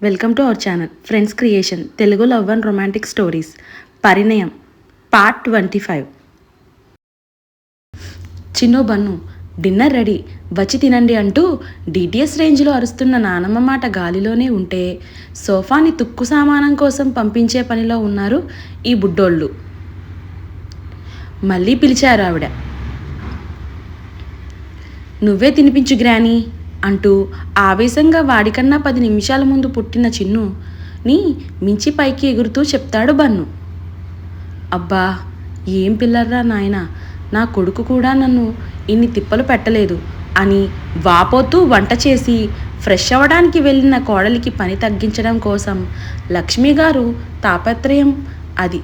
Welcome to our channel friends creation Telugu love and romantic stories Parinayam part twenty five చిన్నో Bannu dinner ready వచ్చి తినండి అంటూ DTS రేంజ్లో అరుస్తున్న నానమ్మ మాట గాలిలోనే ఉంటే సోఫాని తుక్కు సామానం కోసం పంపించే పనిలో ఉన్నారు ఈ బుడ్డోళ్ళు. మళ్ళీ పిలిచారు ఆవిడ. నువ్వే తినిపించు గ్రాని. అంటూ ఆవేశంగా వాడికన్నా పది నిమిషాల ముందు పుట్టిన చిన్ను నీ మించి పైకి ఎగురుతూ చెప్తాడు బన్ను. అబ్బా ఏం పిల్లర్రా నాయనా నా కొడుకు కూడా నన్ను ఇన్ని తిప్పలు పెట్టలేదు అని వాపోతూ వంట చేసి ఫ్రెష్ అవ్వడానికి వెళ్ళిన కోడలికి పని తగ్గించడం కోసం లక్ష్మి గారు తాపత్రయం అది.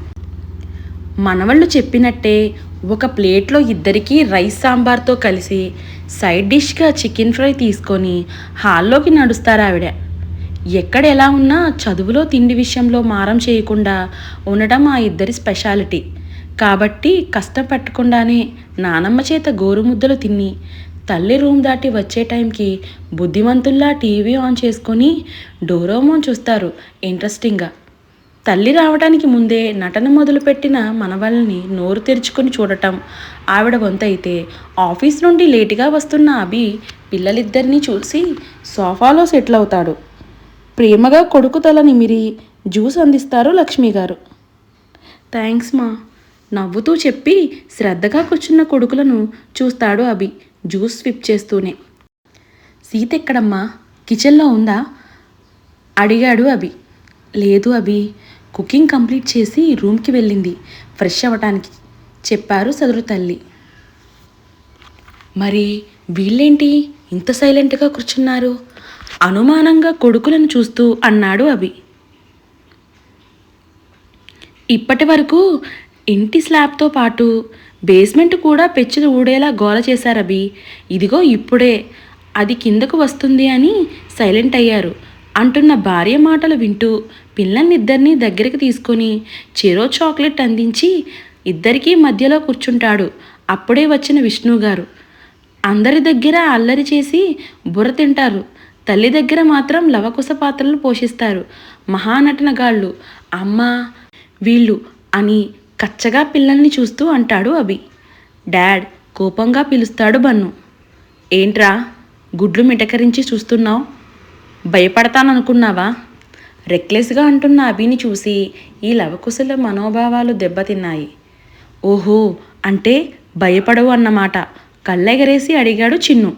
మనవళ్ళు చెప్పినట్టే ఒక ప్లేట్లో ఇద్దరికీ రైస్ సాంబార్తో కలిసి సైడ్ డిష్గా చికెన్ ఫ్రై తీసుకొని హాల్లోకి నడుస్తారు ఆవిడ ఎక్కడ ఎలా ఉన్నా చదువులో తిండి విషయంలో మారం చేయకుండా ఉండడం ఆ ఇద్దరి స్పెషాలిటీ. కాబట్టి కష్టపట్టకుండానే నానమ్మ చేత గోరుముద్దలు తిని తల్లి రూమ్ దాటి వచ్చే టైంకి బుద్ధిమంతుల్లా టీవీ ఆన్ చేసుకొని డోరోమోన్ చూస్తారు ఇంట్రెస్టింగ్గా. తల్లి రావడానికి ముందే నటన మొదలుపెట్టిన మనవల్ని నోరు తెరుచుకొని చూడటం. ఆవిడ వంతైతే ఆఫీస్ నుండి లేటుగా వస్తున్న అభి పిల్లలిద్దరినీ చూసి సోఫాలో సెటిల్ అవుతాడు ప్రేమగా కొడుకు తల నిమిరి జ్యూస్ అందిస్తారు లక్ష్మి గారు థ్యాంక్స్ మా. నవ్వుతూ చెప్పి శ్రద్ధగా కూర్చున్న కొడుకులను చూస్తాడు అభి జ్యూస్ స్విప్ చేస్తూనే. సీత ఎక్కడమ్మా కిచెన్లో ఉందా? అడిగాడు అభి. లేదు అభి. కుకింగ్ కంప్లీట్ చేసి రూమ్కి వెళ్ళింది. ఫ్రెష్ అవ్వటానికి చెప్పారు సదురు తల్లి. మరి వీళ్ళేంటి ఇంత సైలెంట్గా కూర్చున్నారు? అనుమానంగా కొడుకులను చూస్తూ అన్నాడు అభి. ఇప్పటి వరకు ఇంటి స్లాబ్తో పాటు బేస్మెంట్ కూడా పెచ్చులు ఊడేలా గోల చేశారు అభి. ఇదిగో ఇప్పుడే అది కిందకు వస్తుంది అని సైలెంట్ అయ్యారు. అంటున్న భార్య మాటలు వింటూ పిల్లల్నిద్దరినీ దగ్గరికి తీసుకొని చెరో చాక్లెట్ అందించి ఇద్దరికీ మధ్యలో కూర్చుంటాడు. అప్పుడే వచ్చిన విష్ణు గారు అందరి దగ్గర అల్లరి చేసి బుర్ర తింటారు. తల్లి దగ్గర మాత్రం లవకుశ పాత్రలు పోషిస్తారు. మహానటనగాళ్ళు అమ్మ వీళ్ళు అని కచ్చగా పిల్లల్ని చూస్తూ అంటాడు అభి. డాడ్ కోపంగా పిలుస్తాడు బన్ను. ఏంట్రా గుడ్లు మిటకరించి చూస్తున్నావు? భయపడతాననుకున్నావా? రెక్లెస్గా అంటున్న అభిని చూసి ఈ లవకుశల మనోభావాలు దెబ్బతిన్నాయి. ఓహో అంటే భయపడవు అన్నమాట. కళ్ళెగరేసి అడిగాడు చిన్ను.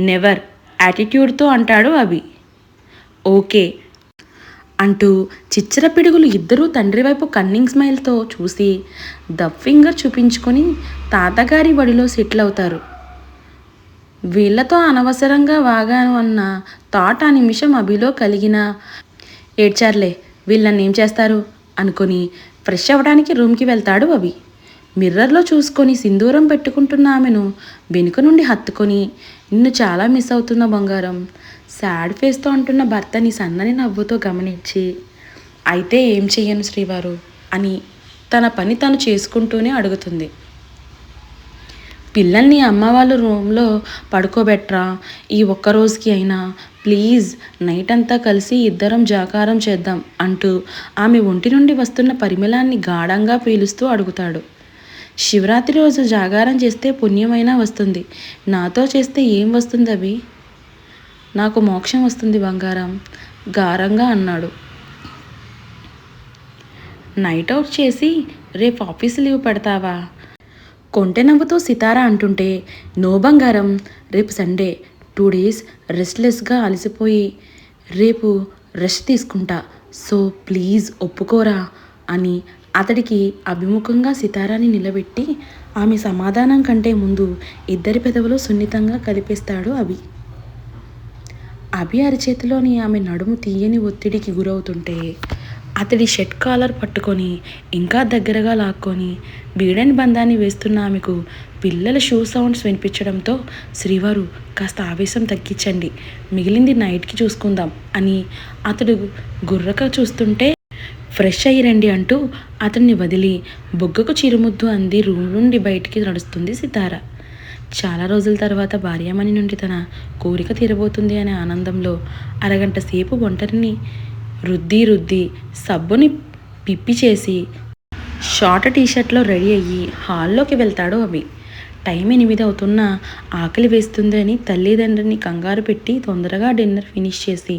నెవర్ యాటిట్యూడ్తో అంటాడు అభి. ఓకే. అంటూ చిచ్చర పిడుగులు ఇద్దరూ తండ్రి వైపు కన్నింగ్ స్మైల్తో చూసి ద ఫింగర్ చూపించుకొని తాతగారి బడిలో సెటిల్ అవుతారు. వీళ్ళతో అనవసరంగా వాగాను అన్న థాట్ ఆ నిమిషం అభిలో కలిగిన. ఏడ్చార్లే వీళ్ళని ఏం చేస్తారు? అనుకొని ఫ్రెష్ అవ్వడానికి రూమ్కి వెళ్తాడు అభి. మిర్రర్లో చూసుకొని సింధూరం పెట్టుకుంటున్న ఆమెను వెనుక నుండి హత్తుకొని నిన్ను చాలా మిస్ అవుతున్న బంగారం. సాడ్ ఫేస్తో అంటున్న భర్తని సన్నని నవ్వుతో గమనించి అయితే ఏం చెయ్యను శ్రీవారు? అని తన పని తను చేసుకుంటూనే అడుగుతుంది. పిల్లల్ని అమ్మ వాళ్ళ రూమ్లో పడుకోబెట్రా ఈ ఒక్క రోజుకి అయినా. ప్లీజ్ నైట్ అంతా కలిసి ఇద్దరం జాకారం చేద్దాం అంటూ ఆమె ఒంటి నుండి వస్తున్న పరిమళాన్ని గాఢంగా పీలుస్తూ అడుగుతాడు. శివరాత్రి రోజు జాగారం చేస్తే పుణ్యమైనా వస్తుంది. నాతో చేస్తే ఏం వస్తుంది అవి నాకు మోక్షం వస్తుంది బంగారం గారంగా అన్నాడు. నైట్ అవుట్ చేసి రేపు ఆఫీస్ లీవ్ పెడతావా? కొంటె నవ్వుతో సితారా అంటుంటే నో బంగారం రేపు సండే టూ డేస్ రెస్ట్లెస్గా అలసిపోయి రేపు రెస్ట్ తీసుకుంటా సో ప్లీజ్ ఒప్పుకోరా అని అతడికి అభిముఖంగా సితారాని నిలబెట్టి ఆమె సమాధానం కంటే ముందు ఇద్దరి పెదవులు సున్నితంగా కలిపేస్తాడు అభి. అభి అరిచేతిలోని ఆమె నడుము తీయని ఒత్తిడికి గురవుతుంటే అతడి షర్ట్ కాలర్ పట్టుకొని ఇంకా దగ్గరగా లాక్కొని బీడెన్ బంధాన్ని వేస్తున్న ఆమెకు పిల్లల షూ సౌండ్స్ వినిపించడంతో శ్రీవారు కాస్త ఆవేశం తగ్గించండి మిగిలింది నైట్కి చూసుకుందాం అని అతడు గుర్రక చూస్తుంటే ఫ్రెష్ అయ్యి రండి అంటూ అతన్ని వదిలి బొగ్గకు చిరుముద్దు అంది రూమ్ నుండి బయటికి నడుస్తుంది సితార. చాలా రోజుల తర్వాత భార్యామణి నుండి తన కోరిక తీరబోతుంది అనే ఆనందంలో అరగంట సేపు ఒంటరిని రుద్ది రుద్ది సబ్బుని పిప్పి చేసి షార్ట్ టీషర్ట్లో రెడీ అయ్యి హాల్లోకి వెళ్తాడు అవి టైం ఎనిమిది అవుతున్నా ఆకలి వేస్తుంది అని తల్లిదండ్రిని కంగారు పెట్టి తొందరగా డిన్నర్ ఫినిష్ చేసి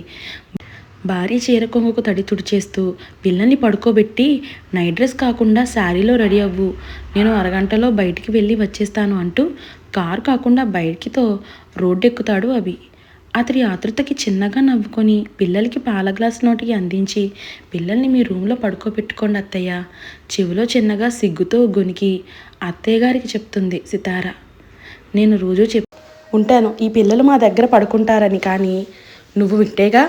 భార్య చీర కొంగుకు తడి తుడిచేస్తూ పిల్లల్ని పడుకోబెట్టి నైట్ డ్రెస్ కాకుండా శారీలో రెడీ అవ్వు. నేను అరగంటలో బయటికి వెళ్ళి వచ్చేస్తాను అంటూ కారు కాకుండా బయటికితో రోడ్డు ఎక్కుతాడు అవి అతడి ఆతృతకి చిన్నగా నవ్వుకొని పిల్లలకి పాల గ్లాస్ నోటికి అందించి పిల్లల్ని మీ రూమ్లో పడుకోబెట్టుకోండి అత్తయ్య. చెవిలో చిన్నగా సిగ్గుతో గొనికి అత్తయ్య గారికి చెప్తుంది సితార. నేను రోజు చెప్ ఉంటాను. ఈ పిల్లలు మా దగ్గర పడుకుంటారని కానీ నువ్వు వింటేగా?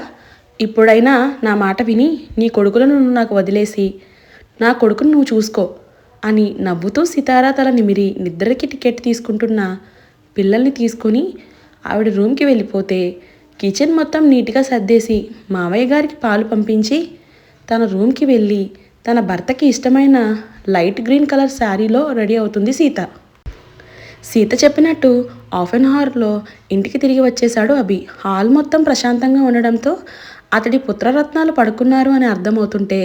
ఇప్పుడైనా నా మాట విని నీ కొడుకులను నువ్వు నాకు వదిలేసి నా కొడుకును నువ్వు చూసుకో అని నవ్వుతూ సితారా తల నిమిరి నిద్రకి టికెట్ తీసుకుంటున్న పిల్లల్ని తీసుకొని ఆవిడ రూమ్కి వెళ్ళిపోతే కిచెన్ మొత్తం నీట్గా సర్దేసి మావయ్య గారికి పాలు పంపించి తన రూమ్కి వెళ్ళి తన భర్తకి ఇష్టమైన లైట్ గ్రీన్ కలర్ శారీలో రెడీ అవుతుంది సీత. సీత చెప్పినట్టు హాఫ్ అన్ అవర్లో ఇంటికి తిరిగి వచ్చేశాడు అభి. హాల్ మొత్తం ప్రశాంతంగా ఉండడంతో అతడి పుత్రరత్నాలు పడుకున్నారు అని అర్థమవుతుంటే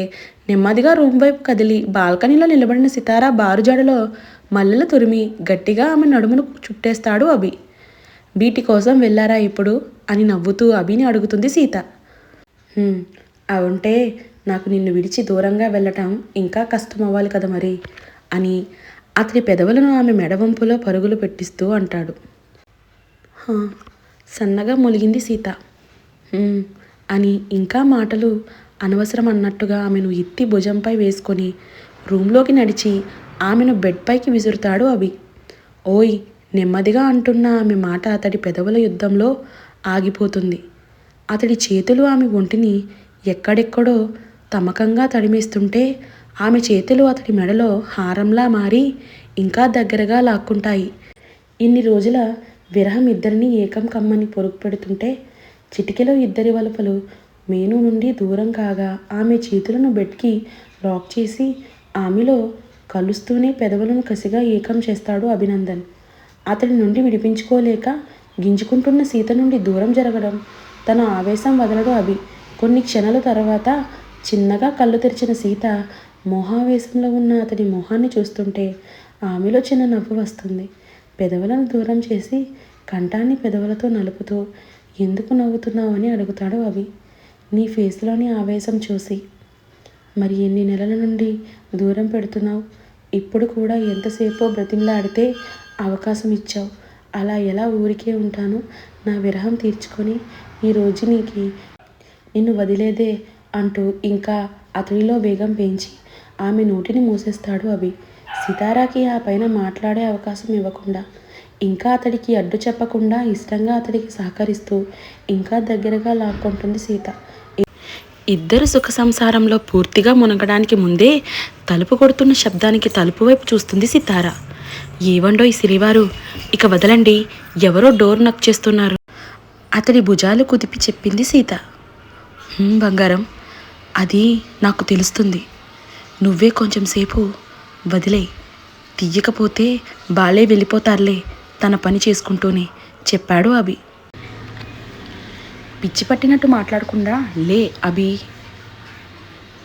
నెమ్మదిగా రూమ్ వైపు కదిలి బాల్కనీలో నిలబడిన సితారా బారుజాడలో మల్లెలు తురిమి గట్టిగా ఆమె నడుమును చుట్టేస్తాడు అభి. వీటి కోసం వెళ్ళారా ఇప్పుడు? అని నవ్వుతూ అభిని అడుగుతుంది సీత. అవుంటే నాకు నిన్ను విడిచి దూరంగా వెళ్ళటం ఇంకా కష్టం అవ్వాలి కదా మరి? అని అతని పెదవులను ఆమె మెడవంపులో పరుగులు పెట్టిస్తూ అంటాడు. సన్నగా మొలిగింది సీత. అని ఇంకా మాటలు అనవసరం అన్నట్టుగా ఆమెను ఎత్తి భుజంపై వేసుకొని రూమ్లోకి నడిచి ఆమెను బెడ్పైకి విసురుతాడు అభి. ఓయ్ నెమ్మదిగా అంటున్న ఆమె మాట అతడి పెదవుల యుద్ధంలో ఆగిపోతుంది. అతడి చేతులు ఆమె ఒంటిని ఎక్కడెక్కడో తమకంగా తడిమేస్తుంటే ఆమె చేతులు అతడి మెడలో హారంలా మారి ఇంకా దగ్గరగా లాక్కుంటాయి. ఇన్ని రోజుల విరహం ఇద్దరిని ఏకం కమ్మని పొరుగు పెడుతుంటే చిటికెలో ఇద్దరి వలపలు మేను నుండి దూరం కాగా ఆమె చేతులను బెడ్కి లాక్ చేసి ఆమెలో కలుస్తూనే పెదవులను కసిగా ఏకం చేస్తాడు అభినందన్. అతడి నుండి విడిపించుకోలేక గింజుకుంటున్న సీత నుండి దూరం జరగడం తన ఆవేశం వదలడు అభి. కొన్ని క్షణాల తర్వాత చిన్నగా కళ్ళు తెరిచిన సీత మోహావేశంలో ఉన్న అతడి మొహాన్ని చూస్తుంటే ఆమెలో చిన్న నవ్వు వస్తుంది. పెదవులను దూరం చేసి కంఠాన్ని పెదవులతో నలుపుతూ ఎందుకు నవ్వుతున్నావు? అని అడుగుతాడు అవి నీ ఫేస్లోని ఆవేశం చూసి. మరి ఎన్ని నెలల నుండి దూరం పెడుతున్నావు? ఇప్పుడు కూడా ఎంతసేపో బ్రతిమలాడితే అవకాశం ఇచ్చావు. అలా ఎలా ఊరికే ఉంటాను నా విరహం తీర్చుకొని ఈ రోజు నీకి నిన్ను వదిలేదే అంటూ ఇంకా అతడిలో వేగం పెంచి ఆమె నోటిని మూసేస్తాడు అభి. సితారాకి ఆ పైన మాట్లాడే అవకాశం ఇవ్వకుండా ఇంకా అతడికి అడ్డు చెప్పకుండా ఇష్టంగా అతడికి సహకరిస్తూ ఇంకా దగ్గరగా లాక్కుంటుంది సీత. ఇద్దరు సుఖ సంసారంలో పూర్తిగా మునగడానికి ముందే తలుపు కొడుతున్న శబ్దానికి తలుపు వైపు చూస్తుంది సితారా. ఏవండోయ్ సిరివారు? ఇక వదలండి. ఎవరో డోర్ నక్ చేస్తున్నారు. అతడి భుజాలు కుదిపి చెప్పింది సీత. బంగారం. అది నాకు తెలుస్తుంది. నువ్వే కొంచెం సేపు వదిలే. తీయకపోతే బాలే వెళ్ళిపోతారులే. తన పని చేసుకుంటూనే చెప్పాడు అభి. పిచ్చి పట్టినట్టు మాట్లాడకుండా లే అభి.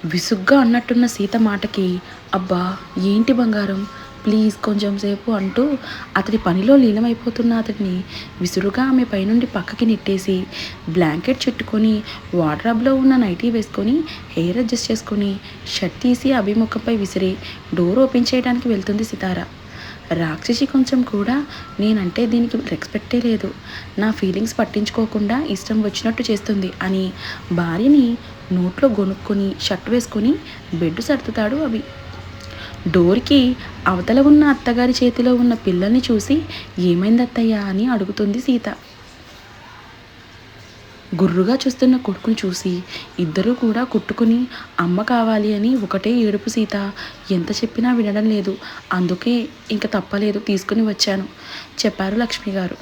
విసుగ్గా అన్నట్టున్న సీత మాటకి అబ్బా ఏంటి బంగారం? ప్లీజ్ కొంచెం సేపు అంటూ అతడి పనిలో లీనమైపోతున్న అతడిని విసురుగా ఆమె పైనుండి పక్కకి నెట్టేసి బ్లాంకెట్ చుట్టుకొని వార్డ్రాబ్లో ఉన్న నైటీ వేసుకొని హెయిర్ అడ్జస్ట్ చేసుకొని షర్ట్ తీసి అభిముఖంపై విసిరి డోర్ ఓపెన్ చేయడానికి వెళ్తుంది సితార. రాక్షసి కొంచెం కూడా నేనంటే దీనికి రెస్పెక్టే లేదు. నా ఫీలింగ్స్ పట్టించుకోకుండా ఇష్టం వచ్చినట్టు చేస్తుంది అని భార్యని నోట్లో గొనుక్కొని షర్ట్ వేసుకొని బెడ్ సర్దుతాడు అవి డోర్కి అవతల ఉన్న అత్తగారి చేతిలో ఉన్న పిల్లల్ని చూసి ఏమైంది అత్తయ్యా అని అడుగుతుంది సీత. గుర్రుగా చూస్తున్న కొడుకుని చూసి ఇద్దరూ కూడా కుట్టుకుని అమ్మ కావాలి అని ఒకటే ఏడుపు సీత. ఎంత చెప్పినా వినడం లేదు. అందుకే ఇంక తప్పలేదు. తీసుకుని వచ్చాను. చెప్పారు లక్ష్మి గారు.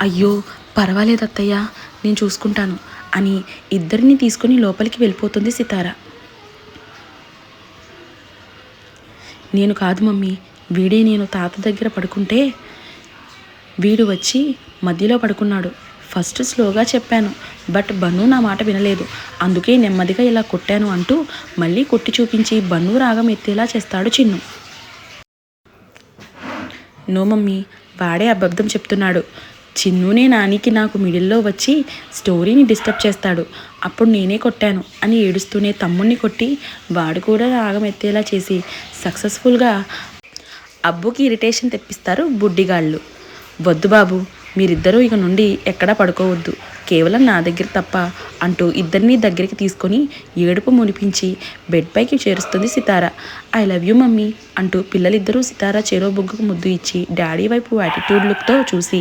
అయ్యో పర్వాలేదు అత్తయ్య నేను చూసుకుంటాను అని ఇద్దరిని తీసుకుని లోపలికి వెళ్ళిపోతుంది సితార. నేను కాదు మమ్మీ. వీడే నేను తాత దగ్గర పడుకుంటే వీడు వచ్చి మధ్యలో పడుకున్నాడు. ఫస్ట్ స్లోగా చెప్పాను బట్ బన్ను నా మాట వినలేదు. అందుకే నెమ్మదిగా ఇలా కొట్టాను అంటూ మళ్ళీ కొట్టి చూపించి బన్ను రాగం ఎత్తేలా చేస్తాడు చిన్ను. నో మమ్మీ వాడే అబద్ధం చెప్తున్నాడు. చిన్నునే నానికి నాకు మిడిల్లో వచ్చి స్టోరీని డిస్టర్బ్ చేస్తాడు. అప్పుడు నేనే కొట్టాను అని ఏడుస్తూనే తమ్ముణ్ణి కొట్టి వాడు కూడా రాగం ఎత్తేలా చేసి సక్సెస్ఫుల్గా అబ్బుకి ఇరిటేషన్ తెప్పిస్తారు బుడ్డిగాళ్ళు. వద్దు బాబు మీరిద్దరూ ఇక నుండి ఎక్కడా పడుకోవద్దు. కేవలం నా దగ్గర తప్ప అంటూ ఇద్దరినీ దగ్గరికి తీసుకొని ఏడుపు మునిపించి బెడ్ పైకి చేరుస్తుంది Sitara. I love you mummy అంటూ పిల్లలిద్దరూ సితార చెరో బొగ్గుకు ముద్దు ఇచ్చి డాడీ వైపు యాటిట్యూడ్ లుక్తో చూసి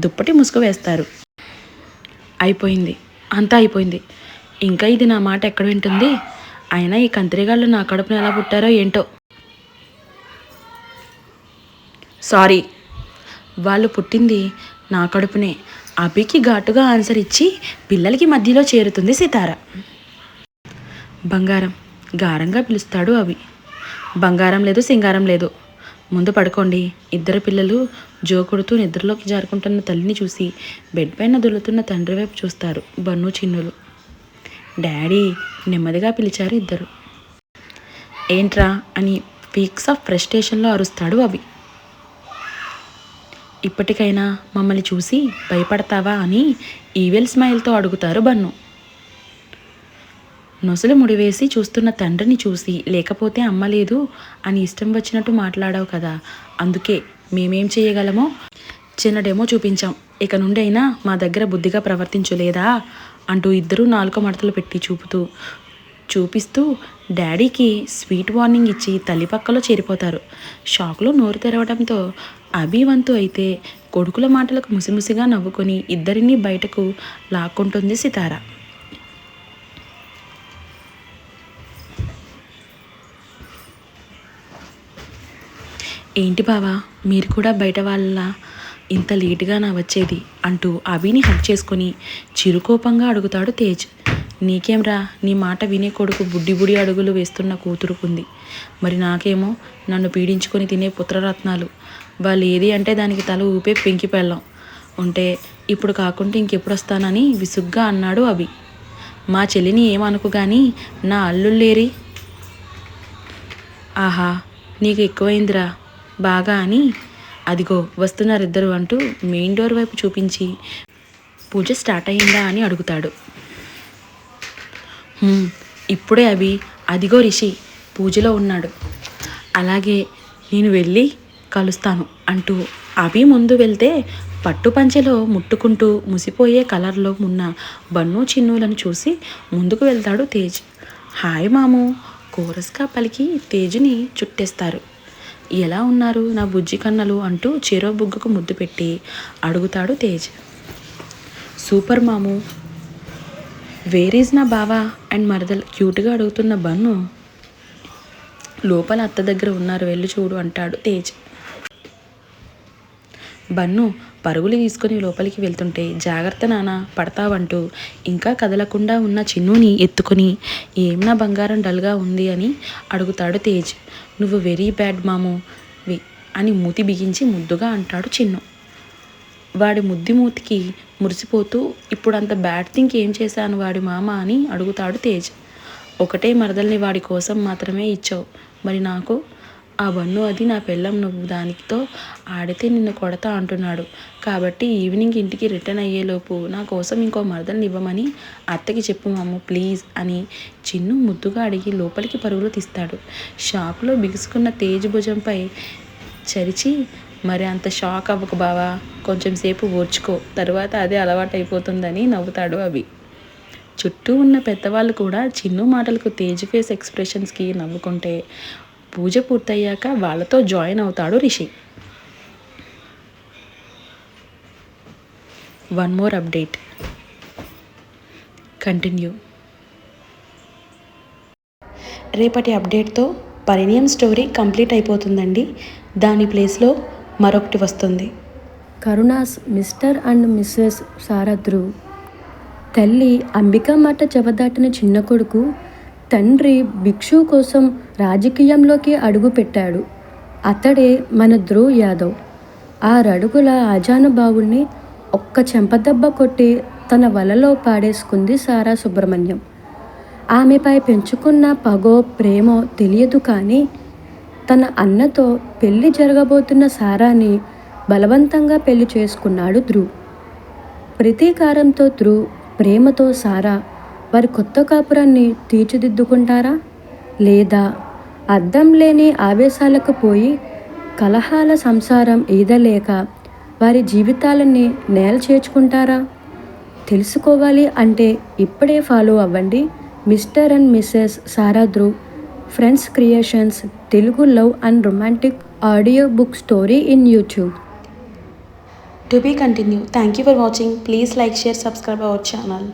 దుప్పటి ముసుగు వేస్తారు. అయిపోయింది. అంతా అయిపోయింది. ఇంకా ఇది నా మాట ఎక్కడ వింటుంది? అయినా ఈ కంత్రిగాళ్ళు నా కడుపున ఎలా పుట్టారో ఏంటో. సారీ వాళ్ళు పుట్టింది నా కడుపునే. అభికి ఘాటుగా ఆన్సర్ ఇచ్చి పిల్లలకి మధ్యలో చేరుతుంది సితార. బంగారం గారంగా పిలుస్తాడు అవి బంగారం లేదు సింగారం లేదు. ముందు పడుకోండి. ఇద్దరు పిల్లలు జో కొడుతూ నిద్రలోకి జారుకుంటున్న తల్లిని చూసి బెడ్ పైన దొల్లుతున్న తండ్రి వైపు చూస్తారు బన్ను చిన్నులు. డాడీ నెమ్మదిగా పిలిచారు ఇద్దరు. ఏంట్రా అని పీక్స్ ఆఫ్ ఫ్రస్ట్రేషన్లో అరుస్తాడు అవి. ఇప్పటికైనా మమ్మల్ని చూసి భయపడతావా అని ఈవెల్ స్మైల్తో అడుగుతారు బన్ను. నొసలు ముడివేసి చూస్తున్న తండ్రిని చూసి లేకపోతే అమ్మ లేదు అని ఇష్టం వచ్చినట్టు మాట్లాడావు కదా అందుకే మేమేం చేయగలమో చిన్న డెమో చూపించాం. ఇక నుండి అయినా మా దగ్గర బుద్ధిగా ప్రవర్తించలేదా అంటూ ఇద్దరూ నాలుక మడతలు పెట్టి చూపుతూ చూపిస్తూ డాడీకి స్వీట్ వార్నింగ్ ఇచ్చి తల్లి పక్కలో చేరిపోతారు. షాక్లో నోరు తెరవడంతో అభివంతు అయితే కొడుకుల మాటలకు ముసిముసిగా నవ్వుకొని ఇద్దరిని బయటకు లాక్కుంటుంది సితారా. ఏంటి బావా? మీరు కూడా బయట వాళ్ళ ఇంత లేటుగా నా వచ్చేది అంటూ అభిని హక్ చేసుకొని చిరుకోపంగా అడుగుతాడు తేజ్. నీకేంరా నీ మాట వినే కొడుకు బుడ్డి బుడి అడుగులు వేస్తున్న కూతురుకుంది. మరి నాకేమో? నన్ను పీడించుకొని తినే పుత్రరత్నాలు. వాళ్ళు ఏది అంటే దానికి తల ఊపే పెంకి పెళ్ళం. ఉంటే ఇప్పుడు కాకుంటే ఇంకెప్పుడు వస్తానని విసుగ్గా అన్నాడు అభి మా చెల్లిని ఏమనుకు కానీ నా అల్లుళ్ళేరి. ఆహా నీకు ఎక్కువైందిరా. బాగా అని. అదిగో వస్తున్నారిద్దరు అంటూ మెయిన్ డోర్ వైపు చూపించి పూజ స్టార్ట్ అయ్యిందా అని అడుగుతాడు. ఇప్పుడే అభి. అదిగో రిషి పూజలో ఉన్నాడు. అలాగే నేను వెళ్ళి కలుస్తాను అంటూ అవి ముందు వెళ్తే పట్టు పంచెలో ముట్టుకుంటూ ముసిపోయే కలర్లో ఉన్న బన్ను చిన్నులను చూసి ముందుకు వెళ్తాడు తేజ్. హాయ్ మాము. కోరస్గా పలికి తేజుని చుట్టేస్తారు. ఎలా ఉన్నారు నా బుజ్జి కన్నలు? అంటూ చెరో బుగ్గకు ముద్దు పెట్టి అడుగుతాడు తేజ్. సూపర్ మాము వేర్ ఈజ్ నా బావా? అండ్ మరదల్ క్యూట్గా అడుగుతున్న బన్ను. లోపల అత్త దగ్గర ఉన్నారు వెళ్ళి చూడు అంటాడు తేజ్. బన్ను పరుగులు తీసుకొని లోపలికి వెళ్తుంటే జాగ్రత్త నాన్న పడతావంటూ ఇంకా కదలకుండా ఉన్న చిన్నుని ఎత్తుకొని ఏం నా బంగారం డల్గా ఉంది అని అడుగుతాడు తేజ్. నువ్వు వెరీ బ్యాడ్ మాము వి అని మూతి బిగించి ముద్దుగా అంటాడు చిన్ను. వాడి ముద్ది మూతికి మురిసిపోతూ ఇప్పుడు అంత బ్యాడ్ థింక్ ఏం చేశాను వాడి మామ అని అడుగుతాడు తేజ్. ఒకటే మరదల్ని వాడి కోసం మాత్రమే ఇచ్చావు. మరి నాకు ఆ బన్ను అది నా పెళ్ళం నువ్వు దానితో ఆడితే నిన్ను కొడతా అంటున్నాడు. కాబట్టి ఈవినింగ్ ఇంటికి రిటర్న్ అయ్యేలోపు నా కోసం ఇంకో మరదల్ని ఇవ్వమని అత్తకి చెప్పు మాము ప్లీజ్ అని చిన్ను ముద్దుగా అడిగి లోపలికి పరుగులు తీస్తాడు. షాప్లో బిగుసుకున్న తేజ్ భుజంపై చరిచి మరి అంత షాక్ అవ్వకు బావా కొంచెం సేపు ఓర్చుకో తర్వాత అదే అలవాటైపోతుందని నవ్వుతాడు అవి చుట్టూ ఉన్న పెద్దవాళ్ళు కూడా చిన్ను మాటలకు తేజ్ ఫేస్ ఎక్స్ప్రెషన్స్కి నవ్వుకుంటే పూజ పూర్తయ్యాక వాళ్ళతో జాయిన్ అవుతాడు Rishi. One more update continue రేపటి అప్డేట్తో పరిణయం స్టోరీ కంప్లీట్ అయిపోతుందండి. దాని ప్లేస్లో మరొకటి వస్తుంది. కరుణాస్ మిస్టర్ అండ్ మిస్సెస్ సారథ్రు. తల్లి అంబికా మాట చెవదాటిన చిన్న కొడుకు తండ్రి భిక్షు కోసం రాజకీయంలోకి అడుగు పెట్టాడు అతడే మన ధ్రువ్ యాదవ్. ఆరడుగుల అజానుభావుణ్ణి ఒక్క చెంపదెబ్బ కొట్టి తన వలలో పాడేసుకుంది సారా సుబ్రహ్మణ్యం. ఆమెపై పెంచుకున్న పగో ప్రేమో తెలియదు కానీ తన అన్నతో పెళ్ళి జరగబోతున్న సారాని బలవంతంగా పెళ్ళి చేసుకున్నాడు ధ్రువ్. ప్రతీకారంతో ధ్రువ్ ప్రేమతో సారా వారి కొత్త కాపురాన్ని తీర్చిదిద్దుకుంటారా? లేదా అర్థం లేని ఆవేశాలకు పోయి కలహాల సంసారం ఈదలేక వారి జీవితాలని నేల చేర్చుకుంటారా? తెలుసుకోవాలి అంటే ఇప్పుడే ఫాలో అవ్వండి. Mr and Mrs Sara Dhruv friends creations Telugu love and romantic audio book story in YouTube. To be continue thank you for watching. Please like share subscribe our channel.